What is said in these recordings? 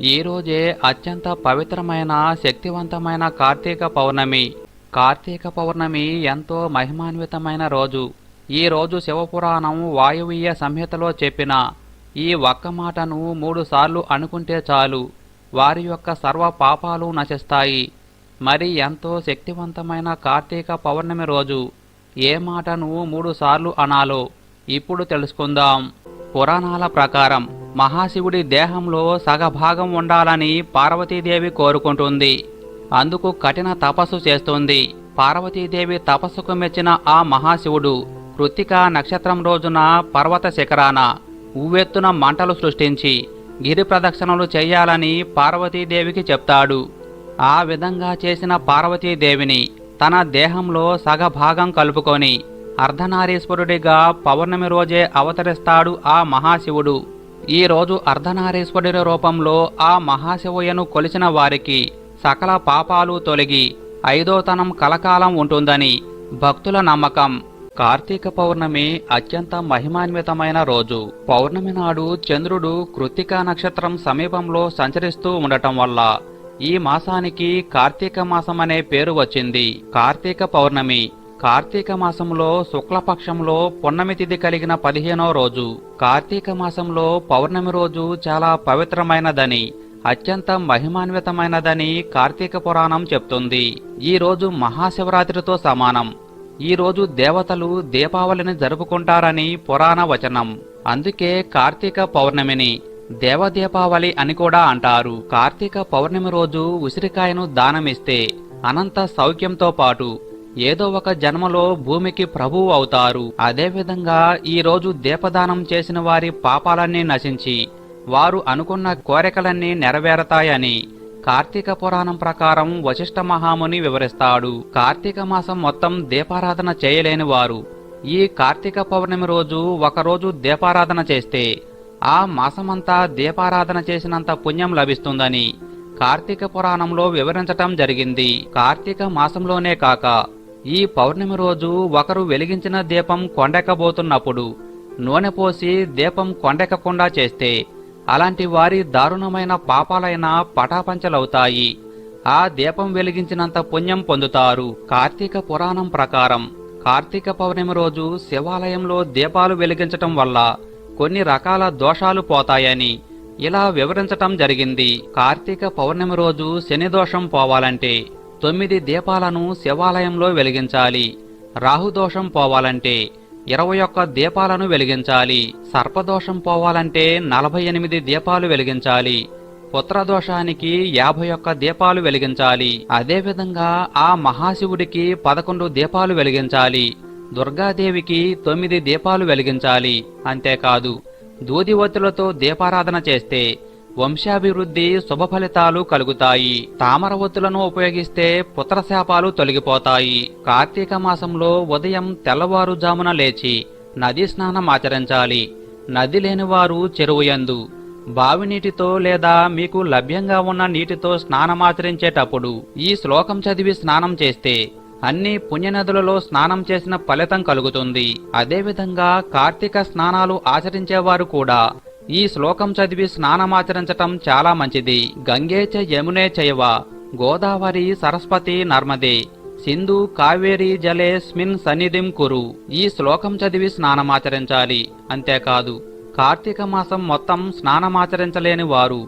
ఈ రోజే అత్యంత పవిత్రమైన శక్తివంతమైన కార్తీక పౌర్ణమి. కార్తీక పౌర్ణమి ఎంతో మహిమాన్వితమైన రోజు. ఈ రోజు శివపురాణం వాయువీయ సంహితలో చెప్పిన ఈ ఒక్క మాటను మూడుసార్లు అనుకుంటే చాలు. వారి యొక్క సర్వ పాపాలు నశిస్తాయి. మరి ఎంతో శక్తివంతమైన కార్తీక పౌర్ణమి రోజు ఏ మాటను మూడుసార్లు అనాలో ఇప్పుడు తెలుసుకుందాం. పురాణాల ప్రకారం మహాశివుడి దేహంలో సగభాగం ఉండాలని పార్వతీదేవి కోరుకుంటుంది. అందుకు కఠిన తపస్సు చేస్తుంది. పార్వతీదేవి తపస్సుకు మెచ్చిన ఆ మహాశివుడు కృత్తికా నక్షత్రం రోజున పర్వత శిఖరాన ఉవ్వెత్తున మంటలు సృష్టించి గిరి ప్రదక్షిణలు చేయాలని పార్వతీదేవికి చెప్తాడు. ఆ విధంగా చేసిన పార్వతీదేవిని తన దేహంలో సగభాగం కలుపుకొని అర్ధనారీశ్వరుడిగా పౌర్ణమి రోజే అవతరిస్తాడు ఆ మహాశివుడు. ఈ రోజు అర్ధనారీశ్వరుడి రూపంలో ఆ మహాశివయ్యను కొలిచిన వారికి సకల పాపాలు తొలగి ఐదోతనం కలకాలం ఉంటుందని భక్తుల నమ్మకం. కార్తీక పౌర్ణమి అత్యంత మహిమాన్వితమైన రోజు. పౌర్ణమి నాడు చంద్రుడు కృత్తికా నక్షత్రం సమీపంలో సంచరిస్తూ ఉండటం వల్ల ఈ మాసానికి కార్తీక మాసం అనే పేరు వచ్చింది. కార్తీక పౌర్ణమి కార్తీక మాసంలో శుక్లపక్షంలో పున్నమి తిథి కలిగిన పదిహేనో రోజు. కార్తీక మాసంలో పౌర్ణమి రోజు చాలా పవిత్రమైనదని అత్యంత మహిమాన్వితమైనదని కార్తీక పురాణం చెప్తుంది. ఈ రోజు మహాశివరాత్రితో సమానం. ఈ రోజు దేవతలు దీపావళిని జరుపుకుంటారని పురాణ వచనం. అందుకే కార్తీక పౌర్ణమిని దేవదీపావళి అని కూడా అంటారు. కార్తీక పౌర్ణమి రోజు ఉసిరికాయను దానమిస్తే అనంత సౌఖ్యంతో పాటు ఏదో ఒక జన్మలో భూమికి ప్రభువు అవుతారు. అదేవిధంగా ఈరోజు దీపదానం చేసిన వారి పాపాలన్నీ నశించి వారు అనుకున్న కోరికలన్నీ నెరవేరతాయని కార్తీక పురాణం ప్రకారం వశిష్ఠ మహాముని వివరిస్తాడు. కార్తీక మాసం మొత్తం దీపారాధన చేయలేని వారు ఈ కార్తీక పౌర్ణమి రోజు ఒకరోజు దీపారాధన చేస్తే ఆ మాసమంతా దీపారాధన చేసినంత పుణ్యం లభిస్తుందని కార్తీక పురాణంలో వివరించటం జరిగింది. కార్తీక మాసంలోనే కాక ఈ పౌర్ణమి రోజు ఒకరు వెలిగించిన దీపం కొండెక్కబోతున్నప్పుడు నూనె పోసి దీపం కొండెక్కకుండా చేస్తే అలాంటి వారి దారుణమైన పాపాలైన పటాపంచలవుతాయి. ఆ దీపం వెలిగించినంత పుణ్యం పొందుతారు కార్తీక పురాణం ప్రకారం. కార్తీక పౌర్ణమి రోజు శివాలయంలో దీపాలు వెలిగించటం వల్ల కొన్ని రకాల దోషాలు పోతాయని ఇలా వివరించటం జరిగింది. కార్తీక పౌర్ణమి రోజు శని దోషం పోవాలంటే తొమ్మిది దీపాలను శివాలయంలో వెలిగించాలి. రాహుదోషం పోవాలంటే ఇరవై ఒక్క దీపాలను వెలిగించాలి. సర్పదోషం పోవాలంటే నలభై ఎనిమిది దీపాలు వెలిగించాలి. పుత్రదోషానికి యాభై ఒక్క దీపాలు వెలిగించాలి. అదేవిధంగా ఆ మహాశివుడికి పదకొండు దీపాలు వెలిగించాలి. దుర్గాదేవికి తొమ్మిది దీపాలు వెలిగించాలి. అంతేకాదు దూదివత్తులతో దీపారాధన చేస్తే వంశాభివృద్ధి శుభ ఫలితాలు కలుగుతాయి. తామర ఒత్తులను ఉపయోగిస్తే పుత్రశాపాలు తొలగిపోతాయి. కార్తీక మాసంలో ఉదయం తెల్లవారుజామున లేచి నది స్నానం ఆచరించాలి. నది లేనివారు చెరువుయందు బావి నీటితో లేదా మీకు లభ్యంగా ఉన్న నీటితో స్నానమాచరించేటప్పుడు ఈ శ్లోకం చదివి స్నానం చేస్తే అన్ని పుణ్యనదులలో స్నానం చేసిన ఫలితం కలుగుతుంది. అదేవిధంగా కార్తీక స్నానాలు ఆచరించేవారు కూడా ఈ శ్లోకం చదివి స్నానమాచరించటం చాలా మంచిది. గంగేచ యమునే చైవ గోదావరి సరస్వతి నర్మదే సింధు కావేరి జలేస్మిన్ సన్నిధిం కురు. ఈ శ్లోకం చదివి స్నానమాచరించాలి. అంతేకాదు కార్తీక మాసం మొత్తం స్నానమాచరించలేని వారు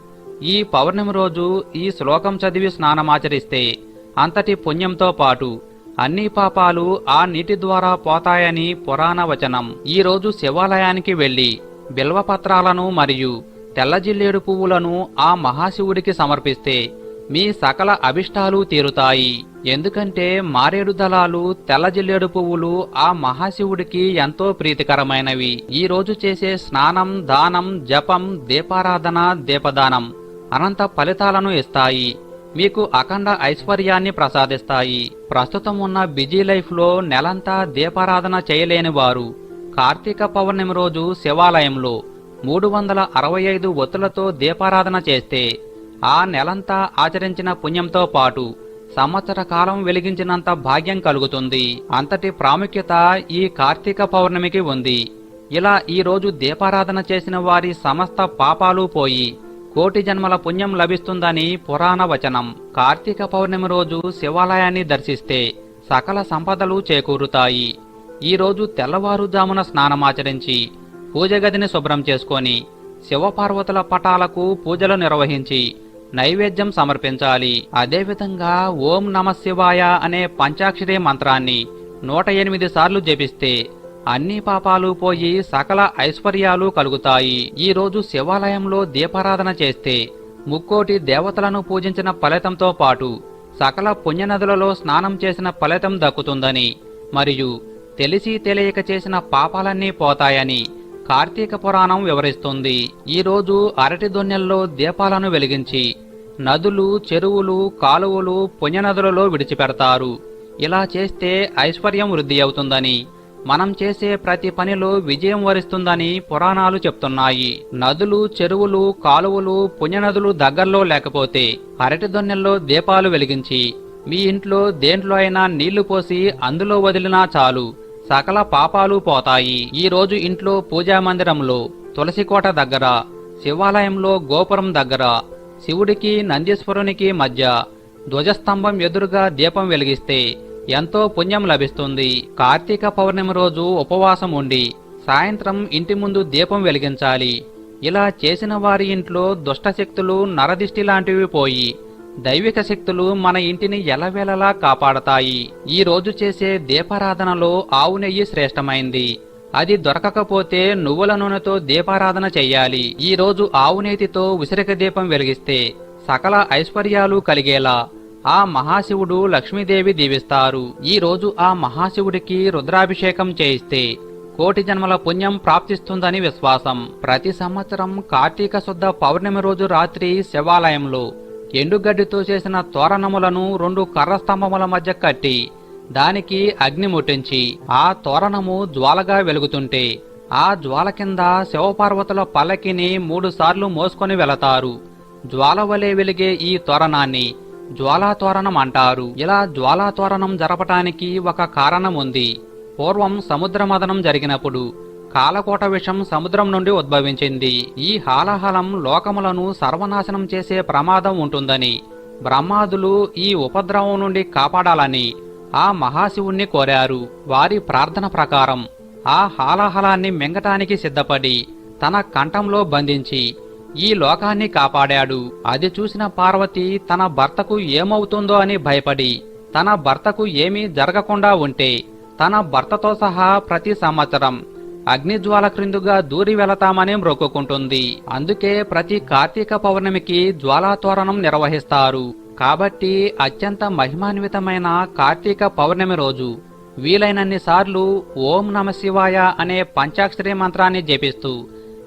ఈ పౌర్ణమి రోజు ఈ శ్లోకం చదివి స్నానమాచరిస్తే అంతటి పుణ్యంతో పాటు అన్ని పాపాలు ఆ నీటి ద్వారా పోతాయని పురాణ వచనం ఈ రోజు శివాలయానికి వెళ్ళి బిల్వపత్రాలను మరియు తెల్లజిల్లేడు పువ్వులను ఆ మహాశివుడికి సమర్పిస్తే మీ సకల అభిష్టాలు తీరుతాయి. ఎందుకంటే మారేడు దళాలు తెల్లజిల్లేడు పువ్వులు ఆ మహాశివుడికి ఎంతో ప్రీతికరమైనవి. ఈ రోజు చేసే స్నానం దానం జపం దీపారాధన దీపదానం అనంత ఫలితాలను ఇస్తాయి. మీకు అఖండ ఐశ్వర్యాన్ని ప్రసాదిస్తాయి. ప్రస్తుతం ఉన్న బిజీ లైఫ్లో నెలంతా దీపారాధన చేయలేని వారు కార్తీక పౌర్ణమి రోజు శివాలయంలో మూడు వందల అరవై ఐదు ఒత్తులతో దీపారాధన చేస్తే ఆ నెలంతా ఆచరించిన పుణ్యంతో పాటు సంవత్సర కాలం వెలిగించినంత భాగ్యం కలుగుతుంది. అంతటి ప్రాముఖ్యత ఈ కార్తీక పౌర్ణమికి ఉంది. ఇలా ఈ రోజు దీపారాధన చేసిన వారి సమస్త పాపాలు పోయి కోటి జన్మల పుణ్యం లభిస్తుందని పురాణ వచనం. కార్తీక పౌర్ణమి రోజు శివాలయాన్ని దర్శిస్తే సకల సంపదలు చేకూరుతాయి. ఈరోజు తెల్లవారుజామున స్నానమాచరించి పూజ గదిని శుభ్రం చేసుకొని శివపార్వతుల పటాలకు పూజలు నిర్వహించి నైవేద్యం సమర్పించాలి. అదేవిధంగా ఓం నమ శివాయ అనే పంచాక్షరి మంత్రాన్ని నూట ఎనిమిది సార్లు జపిస్తే అన్ని పాపాలు పోయి సకల ఐశ్వర్యాలు కలుగుతాయి. ఈరోజు శివాలయంలో దీపారాధన చేస్తే ముక్కోటి దేవతలను పూజించిన ఫలితంతో పాటు సకల పుణ్యనదులలో స్నానం చేసిన ఫలితం దక్కుతుందని మరియు తెలిసి తెలియక చేసిన పాపాలన్నీ పోతాయని కార్తీక పురాణం వివరిస్తుంది. ఈరోజు అరటి దొన్నెల్లో దీపాలను వెలిగించి నదులు చెరువులు కాలువలు పుణ్యనదులలో విడిచిపెడతారు. ఇలా చేస్తే ఐశ్వర్యం వృద్ధి అవుతుందని మనం చేసే ప్రతి పనిలో విజయం వరిస్తుందని పురాణాలు చెప్తున్నాయి. నదులు చెరువులు కాలువలు పుణ్యనదులు దగ్గరలో లేకపోతే అరటి దొన్నెల్లో దీపాలు వెలిగించి మీ ఇంట్లో దేంట్లో అయినా నీళ్ళు పోసి అందులో వదిలినా చాలు. సకల పాపాలు పోతాయి. ఈ రోజు ఇంట్లో పూజా మందిరంలో తులసికోట దగ్గర శివాలయంలో గోపురం దగ్గర శివుడికి నందీశ్వరునికి మధ్య ధ్వజస్తంభం ఎదురుగా దీపం వెలిగిస్తే ఎంతో పుణ్యం లభిస్తుంది. కార్తీక పౌర్ణమి రోజు ఉపవాసం ఉండి సాయంత్రం ఇంటి ముందు దీపం వెలిగించాలి. ఇలా చేసిన వారి ఇంట్లో దుష్టశక్తులు నరదిష్టి లాంటివి పోయి దైవిక శక్తులు మన ఇంటిని ఎలవేళలా కాపాడతాయి. ఈ రోజు చేసే దీపారాధనలో ఆవు నెయ్యి శ్రేష్టమైంది. అది దొరకకపోతే నువ్వుల నూనెతో దీపారాధన చెయ్యాలి. ఈ రోజు ఆవు నేతితో ఉసిరిక దీపం వెలిగిస్తే సకల ఐశ్వర్యాలు కలిగేలా. ఆ మహాశివుడు లక్ష్మీదేవి దీవిస్తారు. ఈ రోజు ఆ మహాశివుడికి రుద్రాభిషేకం చేయిస్తే కోటి జన్మల పుణ్యం ప్రాప్తిస్తుందని విశ్వాసం. ప్రతి సంవత్సరం కార్తీక శుద్ధ పౌర్ణమి రోజు రాత్రి శివాలయంలో ఎండుగడ్డితో చేసిన తోరణములను రెండు కర్ర స్తంభముల మధ్య కట్టి దానికి అగ్ని ముట్టించి ఆ తోరణము జ్వాలగా వెలుగుతుంటే ఆ జ్వాల కింద శివపార్వతుల పల్లకిని మూడుసార్లు మోసుకొని వెళతారు. జ్వాల వలె వెలిగే ఈ తోరణాన్ని జ్వాలా తోరణం అంటారు. ఇలా జ్వాలా తోరణం జరపటానికి ఒక కారణం ఉంది పూర్వం సముద్రమదనం జరిగినప్పుడు కాలకోట విషం సముద్రం నుండి ఉద్భవించింది. ఈ హాలహలం లోకములను సర్వనాశనం చేసే ప్రమాదం ఉంటుందని బ్రహ్మాదులు ఈ ఉపద్రవం నుండి కాపాడాలని ఆ మహాశివుణ్ణి కోరారు. వారి ప్రార్థన ప్రకారం ఆ హాలాహలాన్ని మింగటానికి సిద్ధపడి తన కంఠంలో బంధించి ఈ లోకాన్ని కాపాడాడు. అది చూసిన పార్వతి తన భర్తకు ఏమవుతుందో అని భయపడి తన భర్తకు ఏమీ జరగకుండా ఉంటే తన భర్తతో సహా ప్రతి సంవత్సరం అగ్నిజ్వాల క్రిందుగా దూరి వెళతామని మ్రొక్కుంటుంది. అందుకే ప్రతి కార్తీక పౌర్ణమికి జ్వాలాతోరణం నిర్వహిస్తారు. కాబట్టి అత్యంత మహిమాన్వితమైన కార్తీక పౌర్ణమి రోజు. వీలైనన్ని సార్లు ఓం నమ శివాయ అనే పంచాక్షరి మంత్రాన్ని జపిస్తూ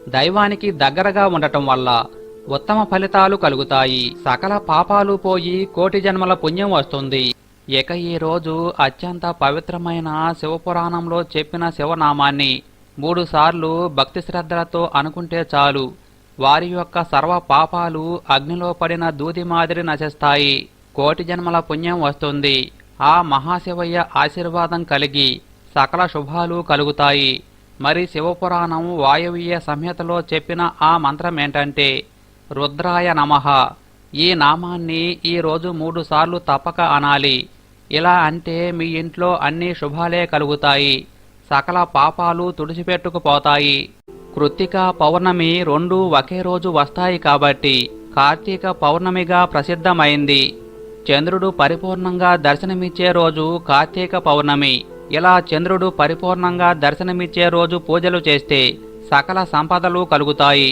దైవానికి దగ్గరగా ఉండటం వల్ల ఉత్తమ ఫలితాలు కలుగుతాయి. సకల పాపాలు పోయి కోటి జన్మల పుణ్యం వస్తుంది. ఇక ఈ రోజు అత్యంత పవిత్రమైన శివపురాణంలో చెప్పిన శివనామాన్ని మూడు సార్లు భక్తి శ్రద్ధలతో అనుకుంటే చాలు. వారి యొక్క సర్వ పాపాలు అగ్నిలో పడిన దూది మాదిరి నశిస్తాయి. కోటి జన్మల పుణ్యం వస్తుంది. ఆ మహాశివయ్య ఆశీర్వాదం కలిగి సకల శుభాలు కలుగుతాయి. మరి శివపురాణం వాయవీయ సంహితలో చెప్పిన ఆ మంత్రం ఏంటంటే రుద్రాయ నమః. ఈ నామాన్ని ఈరోజు మూడుసార్లు తప్పక అనాలి. ఇలా అంటే మీ ఇంట్లో అన్ని శుభాలే కలుగుతాయి. సకల పాపాలు తుడిచిపెట్టుకుపోతాయి. కృత్తిక పౌర్ణమి రెండు ఒకే రోజు వస్తాయి కాబట్టి కార్తీక పౌర్ణమిగా ప్రసిద్ధమైంది. చంద్రుడు పరిపూర్ణంగా దర్శనమిచ్చే రోజు కార్తీక పౌర్ణమి. ఇలా చంద్రుడు పరిపూర్ణంగా దర్శనమిచ్చే రోజు పూజలు చేస్తే సకల సంపదలు కలుగుతాయి.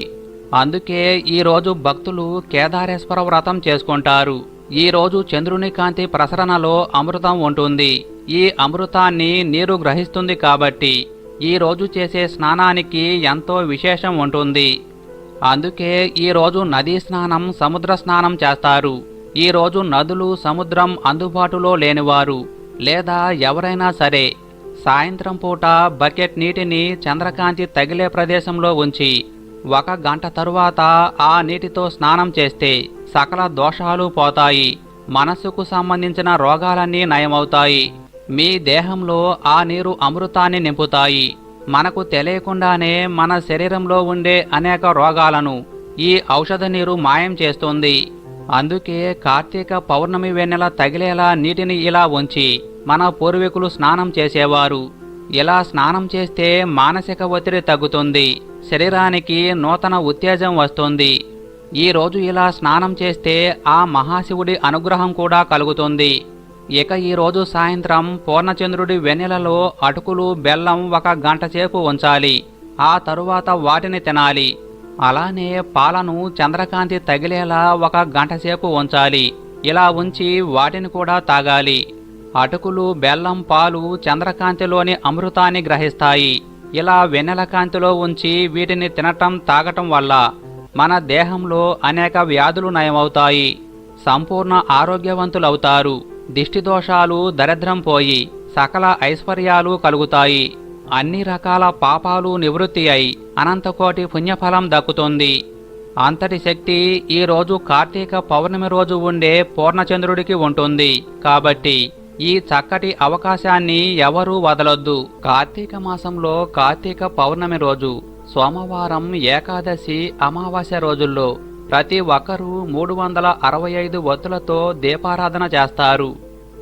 అందుకే ఈరోజు భక్తులు కేదారేశ్వర వ్రతం చేసుకుంటారు. ఈరోజు చంద్రుని కాంతి ప్రసరణలో అమృతం ఉంటుంది. ఈ అమృతాన్ని నీరు గ్రహిస్తుంది కాబట్టి ఈరోజు చేసే స్నానానికి ఎంతో విశేషం ఉంటుంది. అందుకే ఈరోజు నదీ స్నానం సముద్ర స్నానం చేస్తారు. ఈరోజు నదులు సముద్రం అందుబాటులో లేనివారు లేదా ఎవరైనా సరే సాయంత్రం పూట బకెట్ నీటిని చంద్రకాంతి తగిలే ప్రదేశంలో ఉంచి ఒక గంట తరువాత ఆ నీటితో స్నానం చేస్తే సకల దోషాలు పోతాయి. మనస్సుకు సంబంధించిన రోగాలన్నీ నయమవుతాయి. మీ దేహంలో ఆ నీరు అమృతాన్ని నింపుతాయి. మనకు తెలియకుండానే మన శరీరంలో ఉండే అనేక రోగాలను ఈ ఔషధ నీరు మాయం చేస్తుంది. అందుకే కార్తీక పౌర్ణమి వెన్నెల తగిలేలా నీటిని ఇలా ఉంచి మన పూర్వీకులు స్నానం చేసేవారు. ఇలా స్నానం చేస్తే మానసిక ఒత్తిడి తగ్గుతుంది. శరీరానికి నూతన ఉత్తేజం వస్తుంది. ఈరోజు ఇలా స్నానం చేస్తే ఆ మహాశివుడి అనుగ్రహం కూడా కలుగుతుంది. ఇక ఈరోజు సాయంత్రం పూర్ణచంద్రుడి వెన్నెలలో అటుకులు బెల్లం ఒక గంట సేపు ఉంచాలి. ఆ తరువాత వాటిని తినాలి. అలానే పాలను చంద్రకాంతి తగిలేలా ఒక గంట సేపు ఉంచాలి. ఇలా ఉంచి వాటిని కూడా తాగాలి. అటుకులు బెల్లం పాలు చంద్రకాంతిలోని అమృతాన్ని గ్రహిస్తాయి. ఇలా వెన్నెల కాంతిలో ఉంచి వీటిని తినటం తాగటం వల్ల మన దేహంలో అనేక వ్యాధులు నయమవుతాయి. సంపూర్ణ ఆరోగ్యవంతులవుతారు. దిష్టి దోషాలు దరిద్రం పోయి సకల ఐశ్వర్యాలు కలుగుతాయి. అన్ని రకాల పాపాలు నివృత్తి అయి అనంతకోటి పుణ్యఫలం దక్కుతుంది. అంతటి శక్తి ఈరోజు కార్తీక పౌర్ణమి రోజు ఉండే పూర్ణచంద్రుడికి ఉంటుంది. కాబట్టి ఈ చక్కటి అవకాశాన్ని ఎవరూ వదలొద్దు. కార్తీక మాసంలో కార్తీక పౌర్ణమి రోజు సోమవారం ఏకాదశి అమావాస్య రోజుల్లో ప్రతి ఒక్కరూ మూడు వందల అరవై ఐదు ఒత్తులతో దీపారాధన చేస్తారు.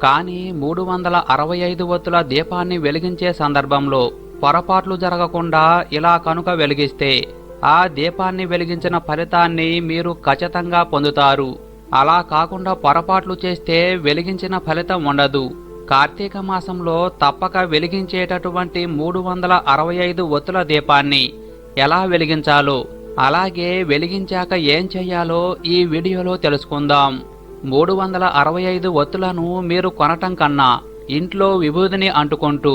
కానీ మూడు వందల అరవై ఐదు ఒత్తుల దీపాన్ని వెలిగించే సందర్భంలో పొరపాట్లు జరగకుండా ఇలా కనుక వెలిగిస్తే ఆ దీపాన్ని వెలిగించిన ఫలితాన్ని మీరు ఖచ్చితంగా పొందుతారు. అలా కాకుండా పొరపాట్లు చేస్తే వెలిగించిన ఫలితం ఉండదు. కార్తీక మాసంలో తప్పక వెలిగించేటటువంటి మూడు వందల అరవై ఐదు ఒత్తుల దీపాన్ని ఎలా వెలిగించాలో అలాగే వెలిగించాక ఏం చేయాలో ఈ వీడియోలో తెలుసుకుందాం. మూడు వందల అరవై ఐదు ఒత్తులను మీరు కొనటం కన్నా ఇంట్లో విభూదిని అంటుకుంటూ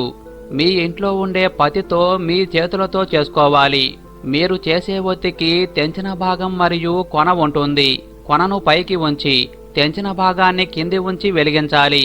మీ ఇంట్లో ఉండే పతితో మీ చేతులతో చేసుకోవాలి. మీరు చేసే ఒత్తికి తెంచిన భాగం మరియు కొన ఉంటుంది. కొనను పైకి ఉంచి తెంచిన భాగాన్ని కింది ఉంచి వెలిగించాలి.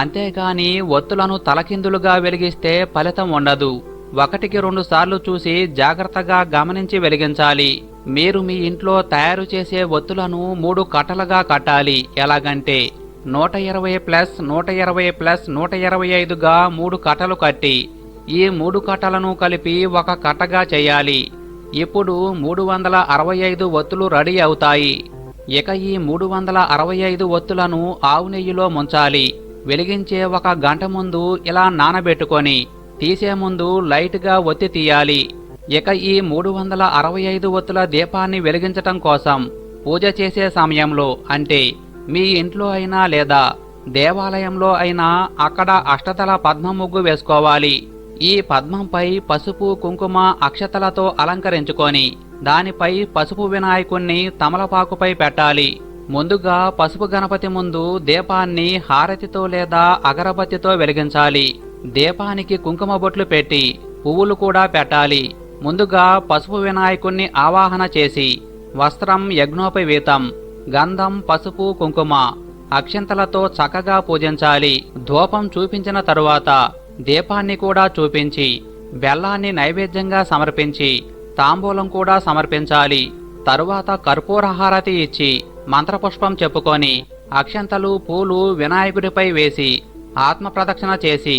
అంతేగాని ఒత్తులను తలకిందులుగా వెలిగిస్తే ఫలితం ఉండదు. ఒకటికి రెండు సార్లు చూసి జాగ్రత్తగా గమనించి వెలిగించాలి. మీరు మీ ఇంట్లో తయారు చేసే ఒత్తులను మూడు కట్టలుగా కట్టాలి. ఎలాగంటే నూట ఇరవై ప్లస్ నూట ఇరవై ప్లస్ నూట ఇరవై ఐదుగా మూడు కట్టలు కట్టి ఈ మూడు కట్టలను కలిపి ఒక కట్టగా చేయాలి. ఇప్పుడు మూడు వందల అరవై ఐదు ఒత్తులు రెడీ అవుతాయి. ఇక ఈ మూడు వందల అరవై ఐదు ఒత్తులను ఆవు నెయ్యిలో ముంచాలి. వెలిగించే ఒక గంట ముందు ఇలా నానబెట్టుకొని తీసే ముందు లైట్గా ఒత్తి తీయాలి. ఇక ఈ మూడు వందల అరవై ఐదు ఒత్తుల దీపాన్ని వెలిగించటం కోసం పూజ చేసే సమయంలో అంటే మీ ఇంట్లో అయినా లేదా దేవాలయంలో అయినా అక్కడ అష్టతల పద్మ ముగ్గు వేసుకోవాలి. ఈ పద్మంపై పసుపు కుంకుమ అక్షతలతో అలంకరించుకొని దానిపై పసుపు వినాయకుణ్ణి తమలపాకుపై పెట్టాలి. ముందుగా పసుపు గణపతి ముందు దీపాన్ని హారతితో లేదా అగరబత్తితో వెలిగించాలి. దీపానికి కుంకుమ బొట్లు పెట్టి పువ్వులు కూడా పెట్టాలి. ముందుగా పసుపు వినాయకుణ్ణి ఆవాహన చేసి వస్త్రం యజ్ఞోపవీతం గంధం పసుపు కుంకుమ అక్షంతలతో చక్కగా పూజించాలి. ధూపం చూపించిన తరువాత దీపాన్ని కూడా చూపించి బెల్లాన్ని నైవేద్యంగా సమర్పించి తాంబూలం కూడా సమర్పించాలి. తరువాత కర్పూర హారతి ఇచ్చి మంత్రపుష్పం చెప్పుకొని అక్షంతలు పూలు వినాయకుడిపై వేసి ఆత్మ ప్రదక్షిణ చేసి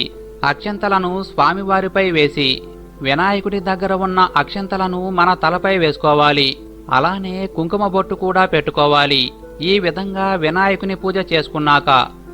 అక్షంతలను స్వామివారిపై వేసి వినాయకుడి దగ్గర ఉన్న అక్షంతలను మన తలపై వేసుకోవాలి. అలానే కుంకుమ బొట్టు కూడా పెట్టుకోవాలి. ఈ విధంగా వినాయకుని పూజ చేసుకున్నాక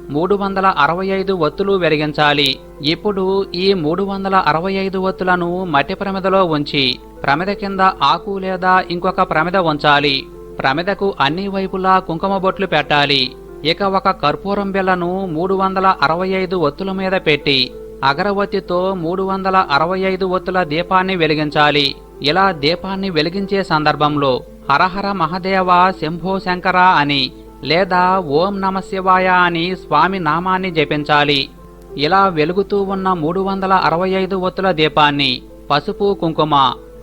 మూడు వందల అరవై ఐదు ఒత్తులు వెలిగించాలి. ఇప్పుడు ఈ మూడు వందల అరవై ఐదు ఒత్తులను మట్టి ప్రమిదలో ఉంచి ప్రమిద కింద ఆకు లేదా ఇంకొక ప్రమిద ఉంచాలి. ప్రమిదకు అన్ని వైపులా కుంకుమ బొట్లు పెట్టాలి. ఇక ఒక కర్పూరం బిళ్ళను మూడు వందల అరవై ఐదు ఒత్తుల మీద పెట్టి అగరవతితో మూడు వందల అరవై ఐదు ఒత్తుల దీపాన్ని వెలిగించాలి. ఇలా దీపాన్ని వెలిగించే సందర్భంలో హరహర మహదేవ శంభో శంకర అని లేదా ఓం నమశివాయ అని స్వామి నామాన్ని జపించాలి. ఇలా వెలుగుతూ ఉన్న మూడు వందల అరవై ఐదు ఒత్తుల దీపాన్ని పసుపు కుంకుమ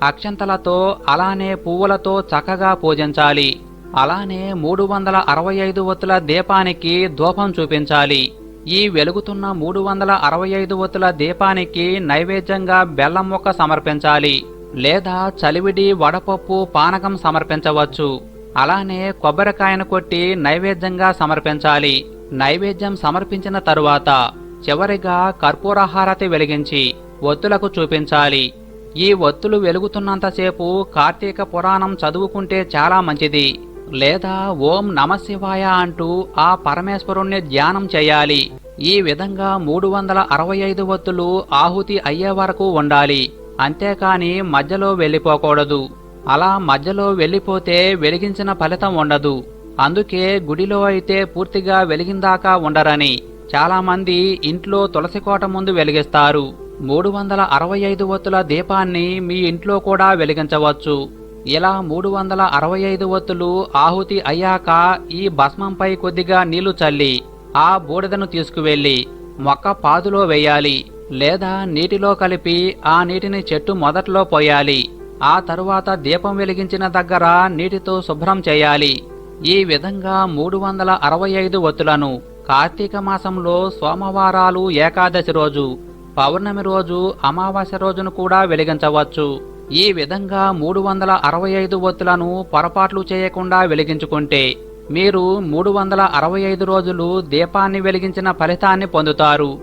అక్షంతలతో అలానే పువ్వులతో చక్కగా పూజించాలి. అలానే మూడు వందల అరవై ఐదు ఒత్తుల దీపానికి ధూపం చూపించాలి. ఈ వెలుగుతున్న మూడు వందల అరవై ఐదు వత్తుల దీపానికి నైవేద్యంగా బెల్లం మొక్క సమర్పించాలి. లేదా చలివిడి వడపప్పు పానకం సమర్పించవచ్చు. అలానే కొబ్బరికాయను కొట్టి నైవేద్యంగా సమర్పించాలి. నైవేద్యం సమర్పించిన తరువాత చివరిగా కర్పూరహారతి వెలిగించి ఒత్తులకు చూపించాలి. ఈ ఒత్తులు వెలుగుతున్నంతసేపు కార్తీక పురాణం చదువుకుంటే చాలా మంచిది. లేదా ఓం నమశివాయ అంటూ ఆ పరమేశ్వరుణ్ణి ధ్యానం చేయాలి. ఈ విధంగా మూడు వందల అరవై ఐదు ఒత్తులు ఆహుతి అయ్యే వరకు ఉండాలి. అంతేకాని మధ్యలో వెళ్ళిపోకూడదు. అలా మధ్యలో వెళ్ళిపోతే వెలిగించిన ఫలితం ఉండదు. అందుకే గుడిలో అయితే పూర్తిగా వెలిగిందాకా ఉండరని చాలామంది ఇంట్లో తులసి కోట ముందు వెలిగిస్తారు. మూడు వందల అరవై ఐదు ఒత్తుల దీపాన్ని మీ ఇంట్లో కూడా వెలిగించవచ్చు. ఇలా మూడు వందల అరవై ఐదు ఒత్తులు ఆహుతి అయ్యాక ఈ భస్మంపై కొద్దిగా నీళ్ళు చల్లి ఆ బూడిదను తీసుకువెళ్ళి మొక్క పాదులో వేయాలి లేదా నీటిలో కలిపి ఆ నీటిని చెట్టు మొదట్లో పోయాలి. ఆ తరువాత దీపం వెలిగించిన దగ్గర నీటితో శుభ్రం చేయాలి. ఈ విధంగా మూడు వందల అరవై ఐదు ఒత్తులను కార్తీక మాసంలో సోమవారాలు ఏకాదశి రోజు పౌర్ణమి రోజు అమావాస్య రోజును కూడా వెలిగించవచ్చు. ఈ విధంగా మూడు వందల అరవై ఐదు ఒత్తులను పొరపాట్లు చేయకుండా వెలిగించుకుంటే మీరు మూడు వందల అరవై ఐదు రోజులు దీపాన్ని వెలిగించిన ఫలితాన్ని పొందుతారు.